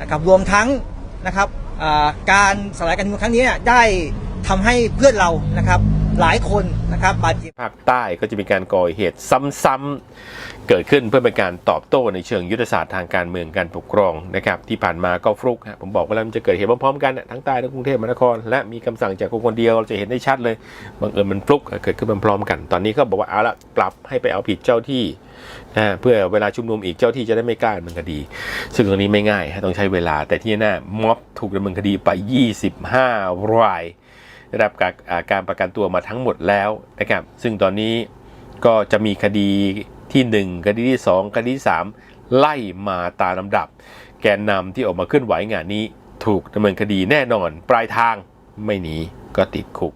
นะครับรวมทั้งนะครับการสลายการชุมนุมครั้งนี้ได้ทำให้เพื่อนเรานะครับหลายคน นะครับบาดเจ็บภาคใต้ก็จะมีการก่อเหตุซ้ำๆเกิดขึ้นเพื่อเป็นการตอบโต้ในเชิงยุทธศาสตร์ทางการเมืองการปกครองนะครับที่ผ่านมาก็ฟลุกผมบอกว่าแล้วมันจะเกิดเหตุพร้อมๆกันทั้งใต้ทั้งกรุงเทพมหานคร และมีคำสั่งจากคนคนเดียวเราจะเห็นได้ชัดเลยบังเอิญมันฟลุกเกิดขึ้นพร้อมๆกัน ตอนนี้ก็บอกว่าเอาละปรับให้ไปเอาผิดเจ้าที่นะเพื่อเวลาชุมนุมอีกเจ้าที่จะได้ไม่กล้าดำเนินคดี ซึ่งตรงนี้ไม่ง่ายต้องใช้เวลาแต่ที่แน่ม็อบถูกดำเนินคดีไป 25 ราย ได้รับการการประกันตัวมาทั้งหมดแล้วนะครับซึ่งตอนนี้ก็จะมีคดีที่ 1 คดีที่ 2 คดีที่ 3 ไล่มาตามลำดับ แกนนำที่ออกมาเคลื่อนไหวงานนี้ ถูกดำเนินคดีแน่นอน ปลายทางไม่หนีก็ติดคุก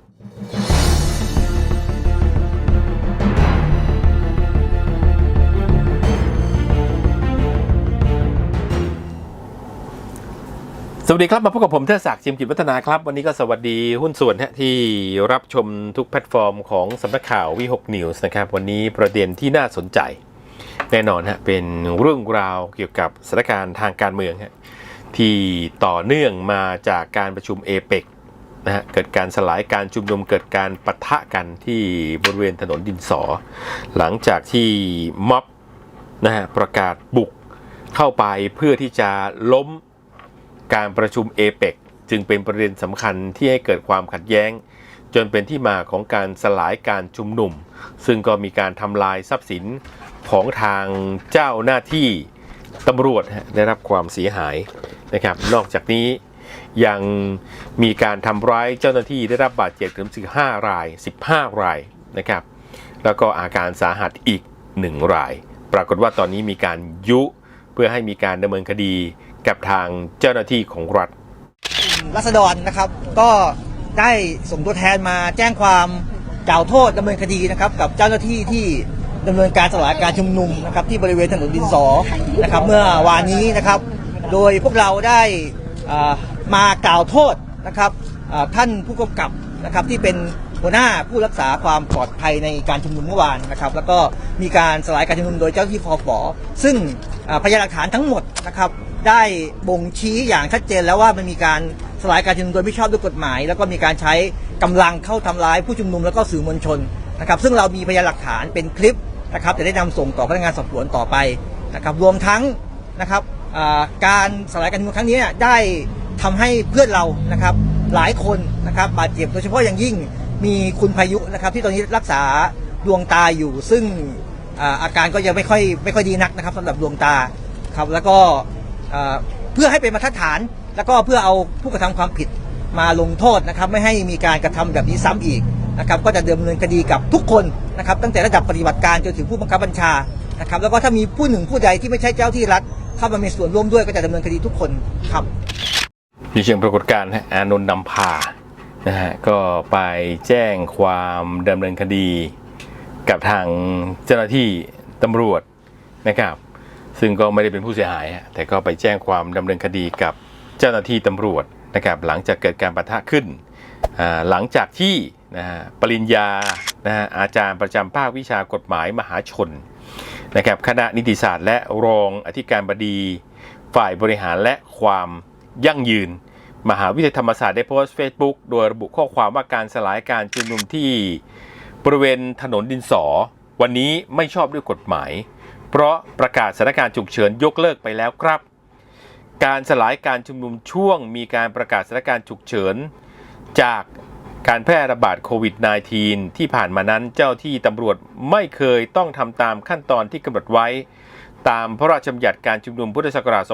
สวัสดีครับ มาพบกับผมเทศศักดิ์จิมกิจวัฒนาครับ วันนี้ก็สวัสดีหุ้นส่วนที่รับชมทุกแพลตฟอร์มของสำนักข่าววิหกนิวส์นะครับ วันนี้ประเด็นที่น่าสนใจ แน่นอนฮะเป็นเรื่องราวเกี่ยวกับสถานการณ์ทางการเมืองฮะที่ต่อเนื่องมาจากการประชุมเอเปกนะฮะเกิดการสลายการชุมนุมเกิดการปะทะกันที่บริเวณถนนดินสอ หลังจากที่ม็อบนะฮะประกาศบุกเข้าไปเพื่อที่จะล้ม การประชุมเอเปกจึงเป็นประเด็นสำคัญที่ให้เกิดความขัดแย้ง จนเป็นที่มาของการสลายการชุมนุม ซึ่งก็มีการทำลายทรัพย์สินของทางเจ้าหน้าที่ตำรวจได้รับความเสียหายนะครับ นอกจากนี้ยังมีการทำร้ายเจ้าหน้าที่ได้รับบาดเจ็บถึง15ราย 15 รายนะครับ แล้วก็อาการสาหัสอีก 1 ราย ปรากฏว่าตอนนี้มีการยุเพื่อให้มีการดำเนินคดี กับทางเจ้าหน้าที่ของรัฐรัษฎรนะครับ ก็ได้ส่งตัวแทนมาแจ้งความกล่าวโทษดำเนินคดีนะครับ กับเจ้าหน้าที่ที่ดำเนินการสลายการชุมนุมนะครับที่บริเวณถนนดินสอนะครับ เมื่อวานนี้นะครับ โดยพวกเราได้มากล่าวโทษนะครับท่านผู้กำกับนะครับที่เป็นหัวหน้าผู้รักษาความปลอดภัยในการชุมนุมเมื่อวานนะครับ แล้วก็มีการสลายการชุมนุมโดยเจ้าที่คอฟอซึ่งพยานหลักฐานทั้งหมดนะครับ ได้บ่งชี้อย่างชัดเจนแล้วว่ามันมีการสลายการชุมนุมโดยไม่ชอบด้วยกฎหมาย แล้วก็มีการใช้กำลังเข้าทำร้ายผู้ชุมนุมแล้วก็สื่อมวลชนนะครับ ซึ่งเรามีพยานหลักฐานเป็นคลิปนะครับจะได้นำส่งต่อพนักงานสอบสวนต่อไปนะครับรวมทั้งนะครับการสลายการชุมนุมครั้งนี้ได้ทำให้เพื่อนเรานะครับหลายคนนะครับบาดเจ็บโดยเฉพาะอย่างยิ่งมีคุณพายุนะครับที่ตอนนี้รักษาดวงตาอยู่ ซึ่งอาการก็ยังไม่ค่อยไม่ค่อยดีนักนะครับสำหรับดวงตาครับแล้วก็ เพื่อให้เป็นมาตรฐาน แล้วก็เพื่อเอาผู้กระทำความผิดมาลงโทษนะครับ ไม่ให้มีการกระทำแบบนี้ซ้ำอีกนะครับ ก็จะดำเนินคดีกับทุกคนนะครับ ตั้งแต่ระดับปฏิบัติการจนถึงผู้บังคับบัญชานะครับ แล้วก็ถ้ามีผู้หนึ่งผู้ใดที่ไม่ใช่เจ้าที่รัฐเข้ามามีส่วนร่วมด้วยก็จะดำเนินคดีทุกคนครับมีเชิงปรากฏการณ์อานนท์นำพานะฮะก็ไปแจ้งความดำเนินคดี กับทางเจ้าหน้าที่ตำรวจนะครับ ซึ่งก็ไม่ได้เป็นผู้เสียหายฮะแต่ก็ไปแจ้งความดำเนินคดีกับเจ้าหน้าที่ตำรวจนะครับหลังจากเกิดการปะทะขึ้น หลังจากที่นะฮะปริญญานะฮะอาจารย์ประจำภาควิชากฎหมายมหาชนนะครับคณะนิติศาสตร์และรองอธิการบดีฝ่ายบริหารและความยั่งยืน มหาวิทยาลัยธรรมศาสตร์ได้โพสต์เฟซบุ๊กโดยระบุข้อความว่าการสลายการชุมนุมที่บริเวณถนนดินสอ วันนี้ไม่ชอบด้วยกฎหมาย เพราะประกาศสถานการณ์ฉุกเฉินยกเลิกไปแล้วครับ การสลายการชุมนุมช่วงมีการประกาศสถานการณ์ฉุกเฉิน จากการแพร่ระบาดโควิด -19 ที่ผ่านมานั้นเจ้าที่ตำรวจไม่เคยต้องทำตามขั้นตอนที่กำหนดไว้ ตามพระราชบัญญัติการชุมนุมพุทธศักราช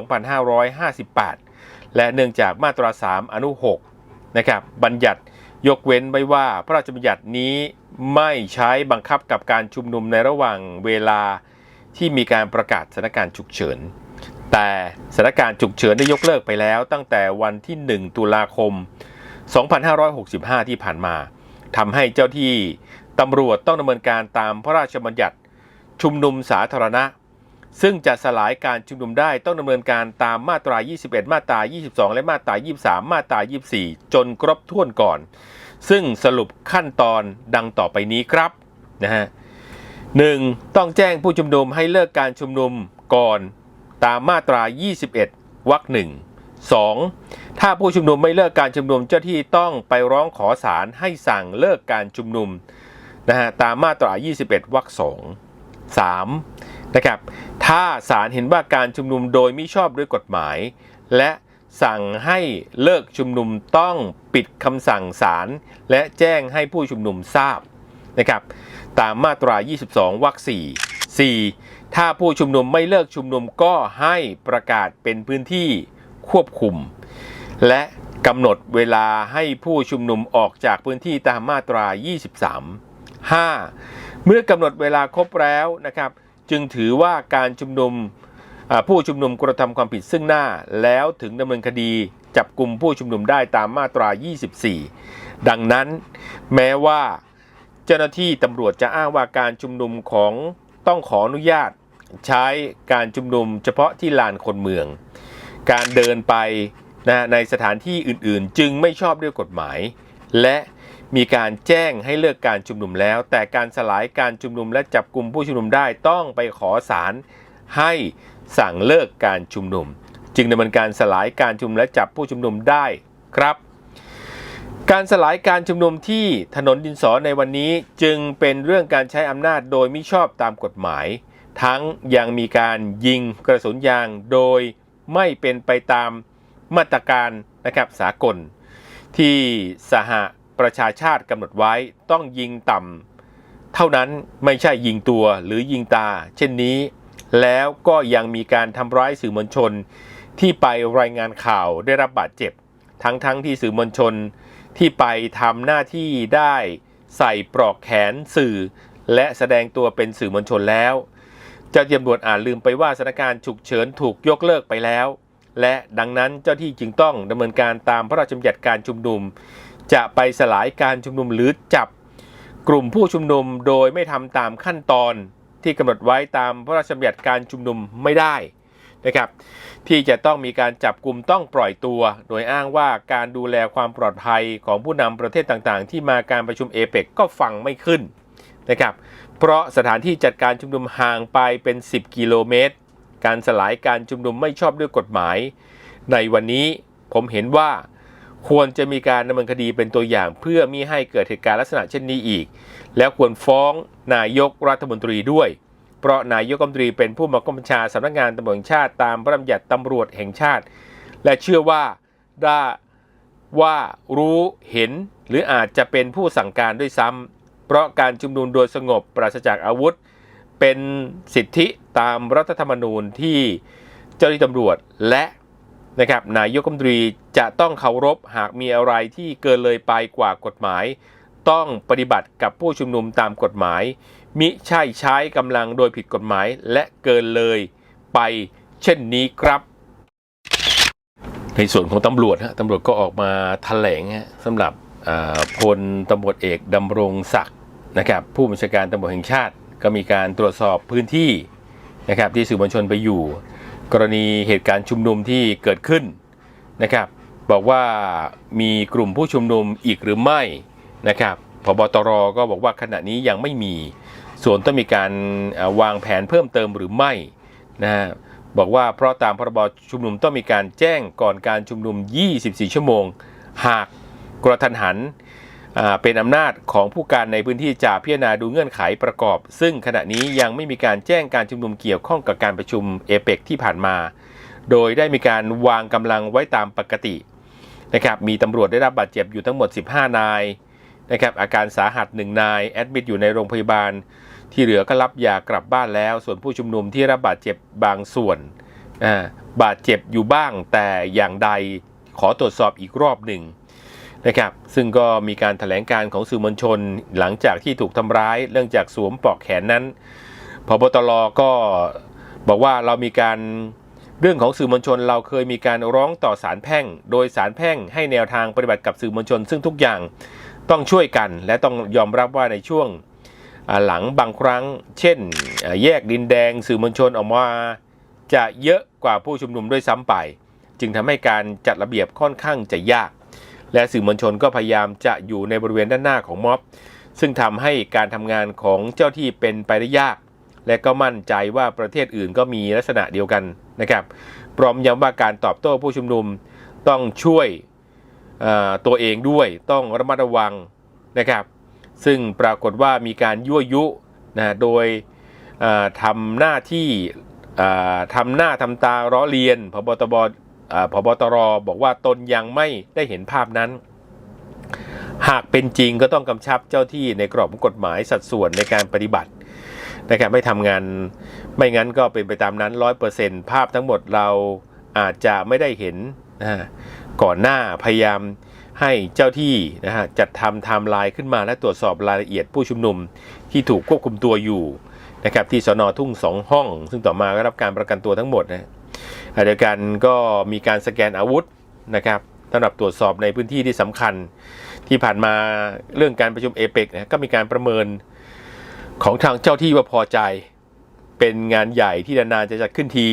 2558 และเนื่องจากมาตรา 3 อนุ 6 นะครับบัญญัติยกเว้นไว้ว่าพระราชบัญญัตินี้ไม่ใช้บังคับกับการชุมนุมในระหว่างเวลา ที่มีการประกาศสถานการณ์ฉุกเฉิน แต่สถานการณ์ฉุกเฉินได้ยกเลิกไปแล้ว ตั้งแต่วันที่ 1 ตุลาคม 2565 ที่ผ่านมาทำให้เจ้าที่ตำรวจต้องดำเนินการตามพระราชบัญญัติชุมนุมสาธารณะ ซึ่งจะสลายการชุมนุมได้ต้องดำเนินการตามมาตรา 21 มาตรา 22 และมาตรา 23 มาตรา 24 จนครบถ้วนก่อน ซึ่งสรุปขั้นตอนดังต่อไปนี้ครับนะฮะ หนึ่งต้องแจ้งผู้ชุมนุมให้เลิกการชุมนุมก่อน ตามมาตรา 21 วรรคหนึ่ง 2. ถ้าผู้ชุมนุมไม่เลิกการชุมนุมเจ้าที่ต้องไปร้องขอศาลให้สั่งเลิกการชุมนุมนะฮะตามมาตรา 21 วรรคสอง 3. นะครับ ถ้าศาลเห็นว่าการชุมนุมโดยมิชอบด้วยกฎหมาย และสั่งให้เลิกชุมนุมต้องปิดคำสั่งศาลและแจ้งให้ผู้ชุมนุมทราบนะครับ ตามมาตรา 22 วรรค4 4. ถ้าผู้ชุมนุมไม่เลิกชุมนุมก็ให้ประกาศเป็นพื้นที่ควบคุม และกำหนดเวลาให้ผู้ชุมนุมออกจากพื้นที่ตามมาตรา 23 5. เมื่อกำหนดเวลาครบแล้วนะครับ จึงถือว่าการชุมนุมผู้ชุมนุมกระทำความผิดซึ่งหน้า แล้วถึงดำเนินคดีจับกลุ่มผู้ชุมนุมได้ตามมาตรา 24 ดังนั้น แม้ว่า จ้าหน้าที่ตำรวจจะอ้างว่าการชุมนุมของต้องขออนุญาต ใช้การชุมนุมเฉพาะที่ลานคนเมือง การเดินไปนะในสถานที่อื่นๆ จึงไม่ชอบด้วยกฎหมาย และมีการแจ้งให้เลิกการชุมนุมแล้ว แต่การสลายการชุมนุมและจับกลุ่มผู้ชุมนุมได้ต้องไปขอศาลให้สั่งเลิกการชุมนุม จึงดำเนินการสลายการชุมนุมและจับผู้ชุมนุมได้ครับ การสลายการชุมนุมที่ถนนดินสอในวันนี้จึงเป็นเรื่องการใช้อำนาจโดยมิชอบตามกฎหมาย ทั้งยังมีการยิงกระสุนยางโดยไม่เป็นไปตามมาตรการนะครับสากล ที่สหประชาชาติกำหนดไว้ต้องยิงต่ำเท่านั้นไม่ใช่ยิงตัวหรือยิงตา เช่นนี้ แล้วก็ยังมีการทำร้ายสื่อมวลชน ที่ไปรายงานข่าวได้รับบาดเจ็บ ทั้งๆทที่สื่อมวลชน ที่ไปทำหน้าที่ได้ใส่ปลอกแขนสื่อ และแสดงตัวเป็นสื่อมวลชนแล้วเจ้าที่ตำรวจอาจลืมไปว่าสถานการณ์ฉุกเฉินถูกยกเลิกไปแล้ว และดังนั้นเจ้าที่จึงต้องดำเนินการตามพระราชบัญญัติการชุมนุม จะไปสลายการชุมนุมหรือจับกลุ่มผู้ชุมนุมโดยไม่ทำตามขั้นตอนที่กำหนดไว้ตามพระราชบัญญัติการชุมนุมไม่ได้นะครับ ที่จะต้องมีการจับกลุ่มต้องปล่อยตัว โดยอ้างว่าการดูแลความปลอดภัยของผู้นำประเทศต่างๆ ที่มาการประชุมเอเปกก็ฟังไม่ขึ้นนะครับ เพราะสถานที่จัดการชุมนุมห่างไปเป็น 10 กิโลเมตร การสลายการชุมนุมไม่ชอบด้วยกฎหมาย ในวันนี้ผมเห็นว่าควรจะมีการดำเนินคดีเป็นตัวอย่างเพื่อมิให้เกิดเหตุการณ์ลักษณะเช่นนี้อีก แล้วควรฟ้องนายกรัฐมนตรีด้วย เพราะนายกรัฐมนตรีเป็นผู้บังคับบัญชาสำนักงานตำรวจแห่งชาติตามพระราชบัญญัติตำรวจแห่งชาติ และเชื่อว่าได้ว่ารู้เห็นหรืออาจจะเป็นผู้สั่งการด้วยซ้ำเพราะการชุมนุมโดยสงบปราศจากอาวุธ เป็นสิทธิตามรัฐธรรมนูญที่เจ้าหน้าที่ตำรวจและนะครับนายกรัฐมนตรีจะต้องเคารพหากมีอะไรที่เกินเลยไปกว่ากฎหมาย ต้องปฏิบัติกับผู้ชุมนุมตามกฎหมาย มิใช่ใช้กำลังโดยผิดกฎหมายและเกินเลยไปเช่นนี้ครับ ในส่วนของตำรวจฮะตำรวจก็ออกมาแถลงฮะสำหรับพลตำรวจเอกดำรงศักดิ์นะครับผู้บัญชาการตำรวจแห่งชาติ ก็มีการตรวจสอบพื้นที่นะครับที่สื่อมวลชนไปอยู่ กรณีเหตุการณ์ชุมนุมที่เกิดขึ้นนะครับ บอกว่ามีกลุ่มผู้ชุมนุมอีกหรือไม่ นะครับพบตรก็บอกว่าขณะนี้ยังไม่มี ส่วนต้องมีการวางแผนเพิ่มเติมหรือไม่นะฮะบอกว่าเพราะตามพรบชุมนุมต้องมีการแจ้งก่อนการชุมนุม 24 ชั่วโมง หากกระทันหันเป็นอำนาจของผู้การในพื้นที่จะพิจารณาดูเงื่อนไขประกอบ ซึ่งขณะนี้ยังไม่มีการแจ้งการชุมนุมเกี่ยวข้องกับการประชุมเอเปกที่ผ่านมา โดยได้มีการวางกำลังไว้ตามปกตินะครับมีตำรวจได้รับบาดเจ็บอยู่ทั้งหมด 15 นาย นะครับอาการสาหัส1นายแอดมิดอยู่ในโรงพยาบาล ที่เหลือก็รับยากลับบ้านแล้ว ส่วนผู้ชุมนุมที่รับบาดเจ็บบางส่วนบาดเจ็บอยู่บ้างแต่อย่างใดขอตรวจสอบอีกรอบหนึ่งนะครับซึ่งก็มีการถแถลงการของสื่อมวลชนหลังจากที่ถูกทำร้ายเรื่องจากสวมปลอกแขนนั้นพบตรก็บอกว่าเรามีการเรื่องของสื่อมวลชนเราเคยมีการร้องต่อศาลแพ่ง โดยศาลแพ่งให้แนวทางปฏิบัติกับสื่อมวลชน ซึ่งทุกอย่าง ต้องช่วยกันและต้องยอมรับว่าในช่วงหลังบางครั้ง เช่น แยกดินแดงสื่อมวลชนออกมา จะเยอะกว่าผู้ชุมนุมด้วยซ้ำไป จึงทำให้การจัดระเบียบค่อนข้างจะยาก และสื่อมวลชนก็พยายามจะอยู่ในบริเวณด้านหน้าของม็อบ ซึ่งทำให้การทำงานของเจ้าที่เป็นไปได้ยาก และก็มั่นใจว่าประเทศอื่นก็มีลักษณะเดียวกันนะครับพร้อมย้ำว่าการตอบโต้ผู้ชุมนุมต้องช่วย ตัวเองด้วยต้องระมัดระวังนะครับ ซึ่งปรากฏว่ามีการยั่วยุนะโดยทำหน้าที่ทำหน้าทำตาล้อเลียนพบตบพบตรบอกว่าตนยังไม่ได้เห็นภาพนั้น หากเป็นจริงก็ต้องกำชับเจ้าที่ในกรอบกฎหมายสัดส่วนในการปฏิบัตินะครับไม่ทำงานไม่งั้นก็เป็นไปตามนั้นร้อยเปอร์เซนต์ภาพทั้งหมดเราอาจจะไม่ได้เห็นนะฮะ ก่อนหน้าพยายามให้เจ้าที่นะฮะจัดทำไทม์ไลน์ขึ้นมาและตรวจสอบรายละเอียดผู้ชุมนุมที่ถูกควบคุมตัวอยู่นะครับที่สนทุ่งสองห้อง ซึ่งต่อมาก็รับการประกันตัวทั้งหมดนะขณะเดียวกันก็มีการสแกนอาวุธนะครับสำหรับตรวจสอบในพื้นที่ที่สำคัญ ที่ผ่านมาเรื่องการประชุมเอเปกนะก็มีการประเมินของทางเจ้าที่ว่าพอใจ เป็นงานใหญ่ที่นานๆจะจัดขึ้นที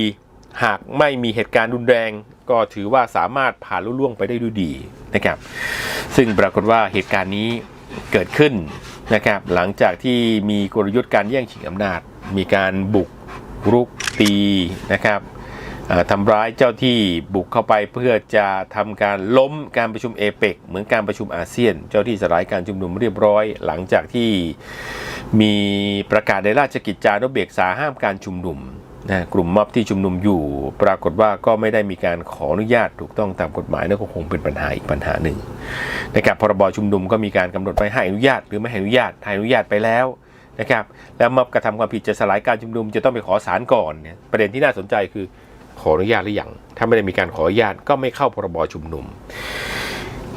หากไม่มีเหตุการณ์รุนแรง ก็ถือว่าสามารถผ่านลุล่วงไปได้ด้วยดีนะครับ ซึ่งปรากฏว่าเหตุการณ์นี้เกิดขึ้นนะครับหลังจากที่มีกลยุทธ์การแย่งชิงอำนาจ มีการบุกรุกตีนะครับทำร้ายเจ้าที่บุกเข้าไปเพื่อจะทำการล้มการประชุมเอเปกเหมือนการประชุมอาเซียน เจ้าที่สลายการชุมนุมเรียบร้อย หลังจากที่มีประกาศในราชกิจจานุเบกษาห้ามการชุมนุม นะกลุ่มม็อบที่ชุมนุมอยู่ ปรากฏว่าก็ไม่ได้มีการขออนุญาตถูกต้องตามกฎหมายนั่นก็คงเป็นปัญหาอีกปัญหาหนึ่งนะครับพรบชุมนุมก็มีการกำหนดไว้ให้อนุญาต หรือไม่ให้อนุญาตให้อนุญาตไปแล้วนะครับแล้วม็อบกระทำความผิดจะสลายการชุมนุมจะต้องไปขอศาลก่อนเนี่ยประเด็นที่น่าสนใจคือขออนุญาตหรือยังถ้าไม่ได้มีการขออนุญาตก็ไม่เข้าพรบชุมนุม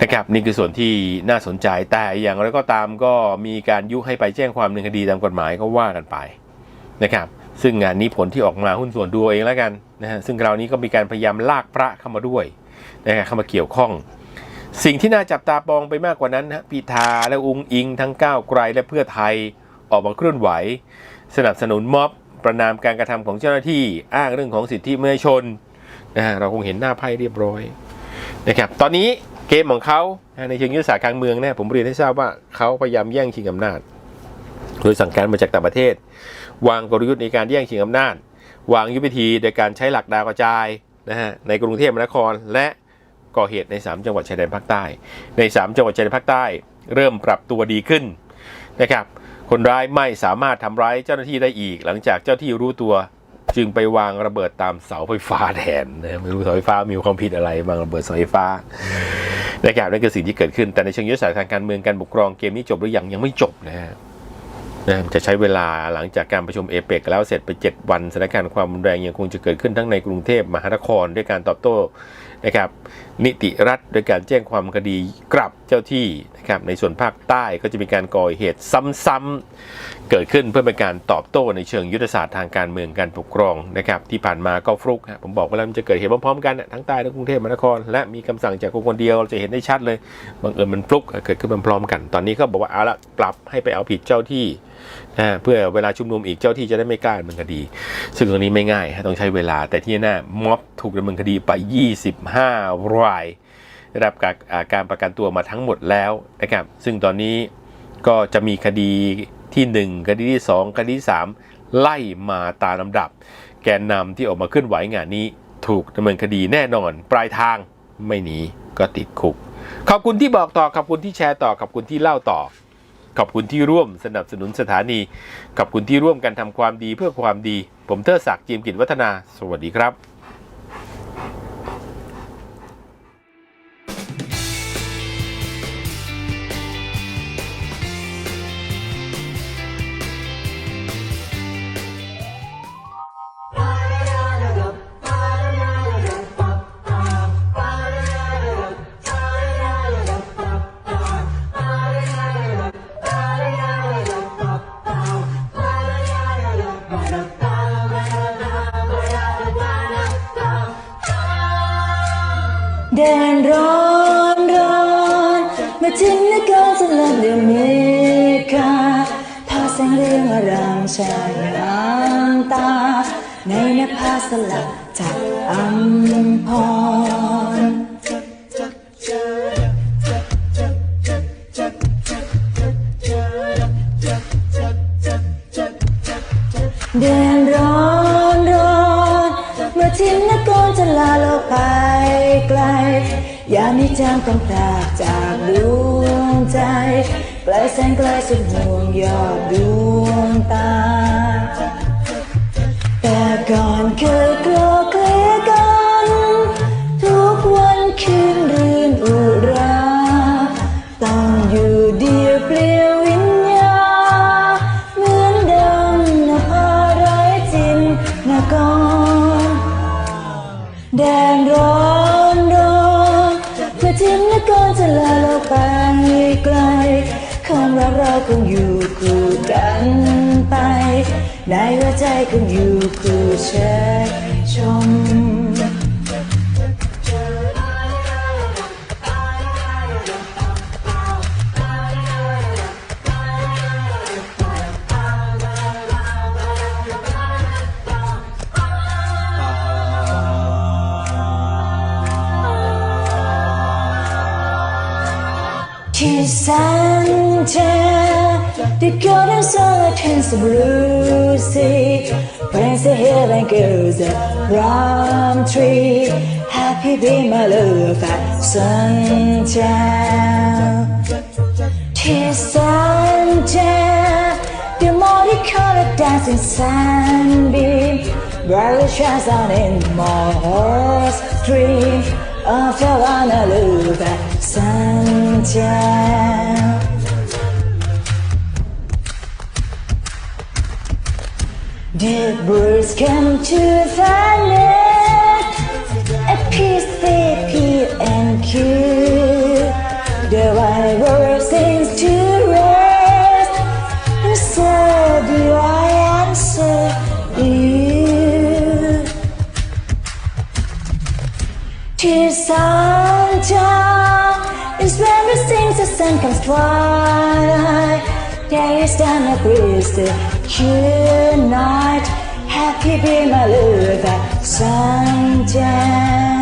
นะครับนี่คือส่วนที่น่าสนใจแต่อย่างไรก็ตามก็มีการยุให้ไปแจ้งความดำเนินคดีตามกฎหมายก็ว่ากันไปนะครับ ซึ่งงานนี้ผลที่ออกมาหุ้นส่วนดูเองแล้วกันนะฮะซึ่งคราวนี้ก็มีการพยายามลากพระเข้ามาด้วยนะฮะเข้ามาเกี่ยวข้อง สิ่งที่น่าจับตามองไปมากกว่านั้นนะฮะพิธาและอุงอิงทั้งก้าวไกลและเพื่อไทยออกมาเคลื่อนไหว สนับสนุนม็อบประนามการกระทำของเจ้าหน้าที่อ้างเรื่องของสิทธิมนุษยชนนะฮะเราคงเห็นหน้าไพ่เรียบร้อยนะครับตอนนี้เกมของเขาในเชิงยุทธศาสตร์การเมืองเนี่ยผมเรียนให้ทราบว่าเขาพยายามแย่งชิงอำนาจ โดยสั่งการมาจากต่างประเทศ วางกลยุทธ์ในการแย่งชิงอำนาจ วางยุทธวิธีโดยการใช้หลักดาวกระจายนะฮะในกรุงเทพมหานคร และก่อเหตุใน 3 จังหวัดชายแดนภาคใต้ ใน 3 จังหวัดชายแดนภาคใต้ เริ่มปรับตัวดีขึ้นนะครับคนร้ายไม่สามารถทำร้ายเจ้าหน้าที่ได้อีก หลังจากเจ้าที่รู้ตัวจึงไปวางระเบิดตามเสาไฟฟ้าแทนนะไม่รู้เสาไฟฟ้ามีความผิดอะไรวางระเบิดเสาไฟฟ้านะครับนั่นคือสิ่งที่เกิดขึ้นแต่ในเชิงยุทธศาสตร์ทางการเมืองการปกครองเกมนี้จบหรือยังยังไม่จบนะฮะ นะจะใช้เวลาหลังจากการประชุมเอเปกแล้วเสร็จไป 7 วันสถานการณ์ความรุนแรงยังคงจะเกิดขึ้นทั้งในกรุงเทพมหานครด้วยการตอบโต้นะครับนิติรัฐโดยการแจ้งความคดีกลับเจ้าที่นะครับในส่วนภาคใต้ก็จะมีการก่อเหตุซ้ำๆเกิดขึ้นเพื่อเป็นการตอบโต้ในเชิงยุทธศาสตร์ทางการเมืองการปกครองนะครับที่ผ่านมาก็ฟลุกผมบอกไปแล้วมันจะเกิดเหตุพร้อมๆกันทั้งใต้ทั้งกรุงเทพมหานคร และมีคำสั่งจากคนคนเดียวเราจะเห็นได้ชัดเลยบังเอิญมันฟลุกเกิดขึ้นพร้อมๆกัน ตอนนี้ก็บอกว่าเอาละปรับให้ไปเอาผิดเจ้าที่ นะเพื่อเวลาชุมนุมอีกเจ้าที่จะได้ไม่กล้าดำเนินคดี ซึ่งตรงนี้ไม่ง่ายฮะต้องใช้เวลา แต่ที่แน่ม็อบถูกดำเนินคดีไป 25 รายได้รับการการประกันตัวมาทั้งหมดแล้วนะครับ ซึ่งตอนนี้ก็จะมีคดีที่ 1 คดีที่ 2 คดีที่ 3 ไล่มาตามลำดับ แกนนำที่ออกมาเคลื่อนไหวงานนี้ ถูกดำเนินคดีแน่นอน ปลายทางไม่หนีก็ติดคุก ขอบคุณที่บอกต่อ ขอบคุณที่แชร์ต่อ ขอบคุณที่เล่าต่อ ขอบคุณที่ร่วมสนับสนุนสถานี ขอบคุณที่ร่วมกันทำความดีเพื่อความดี ผมเทอศักดิ์จีมกิจวัฒนา สวัสดีครับ ชายน้ตา ในนภาสลับจากอัมพรเดือนร้อนร้อนเมื่อทิ้งนักกรจะลาโลกไปไกล อย่ามีจางตองพากจากดวงใจ อนเคยกลัวเกลีย คงอยู่คู่กันไป ในหัวใจคงอยู่คู่เชยชม Kiss and tell The golden sun turns blue sea Prince of heaven goes a rum tree. Happy be my love at sundown and tell The multicolored dancing sunbeam. Brightly shines on in my heart's dream. Of Havana love at sundown The birds come to the net a peace they peer and cue The white bird sings to rest. And so do I answer you. To sundown is when we sing the sun comes twilight taste and a breeze Good night, happy be my love, sunshine.